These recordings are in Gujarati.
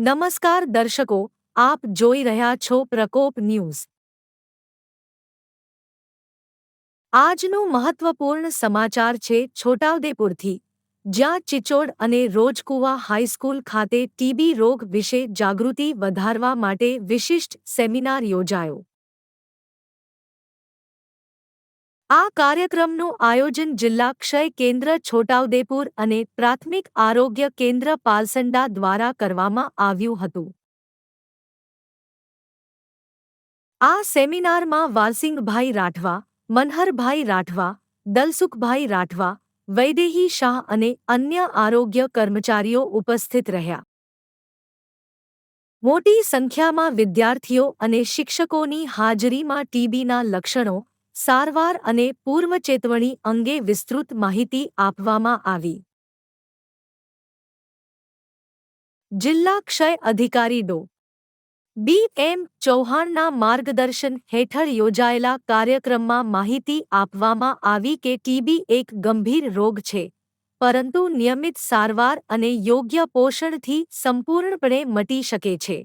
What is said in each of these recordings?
નમસ્કાર દર્શકો, આપ જોઈ રહ્યા છો પ્રકોપ ન્યૂઝ. આજનું મહત્વપૂર્ણ સમાચાર છે છોટાઉદેપુરથી. જ્યાં ચિચોડ અને રોજકુવા હાઈસ્કૂલ ખાતે ટીબી રોગ વિશે જાગૃતિ વધારવા માટે વિશિષ્ટ સેમિનાર યોજાયો. આ કાર્યક્રમનું આયોજન જિલ્લા ક્ષય કેન્દ્ર છોટાઉદેપુર અને પ્રાથમિક આરોગ્ય કેન્દ્ર પાલસંડા દ્વારા કરવામાં આવ્યું હતું. આ સેમિનારમાં વાલસિંગભાઈ રાઠવા, મનહરભાઈ રાઠવા, દલસુખભાઈ રાઠવા, વૈદેહી શાહ અને અન્ય આરોગ્ય કર્મચારીઓ ઉપસ્થિત રહ્યા. મોટી સંખ્યામાં વિદ્યાર્થીઓ અને શિક્ષકોની હાજરીમાં ટીબીના લક્ષણો સારવાર અને પૂર્વચેતવણી અંગે વિસ્તૃત માહિતી આપવામાં આવી. જિલ્લા ક્ષય અધિકારી ડો. બી. એમ. ચૌહાણના માર્ગદર્શન હેઠળ યોજાયેલા કાર્યક્રમમાં માહિતી આપવામાં આવી કે ટીબી એક ગંભીર રોગ છે, પરંતુ નિયમિત સારવાર અને યોગ્ય પોષણથી સંપૂર્ણપણે મટી શકે છે.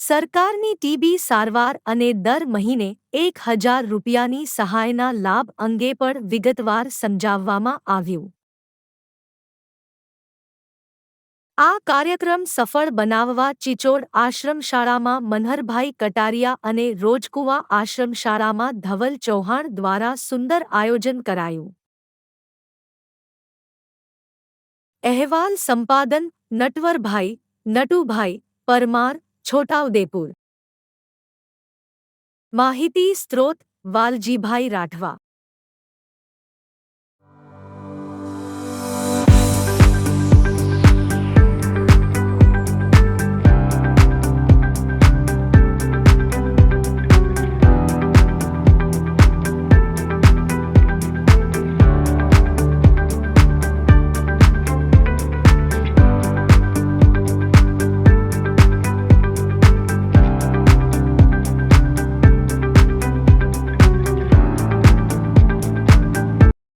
સરકારની ટીબી સારવાર અને દર મહિને એક હજાર રૂપિયાની સહાયના લાભ અંગે પણ વિગતવાર સમજાવવામાં આવ્યું. આ કાર્યક્રમ સફળ બનાવવા ચિચોડ આશ્રમશાળામાં મનહરભાઈ કટારિયા અને રોજકુવા આશ્રમશાળામાં ધવલ ચૌહાણ દ્વારા સુંદર આયોજન કરાયું. અહેવાલ સંપાદન, નટવરભાઈ, નટુભાઈ પરમાર છોટાઉદેપુર. માહિતી સ્ત્રોત વાલજીભાઈ રાઠવા.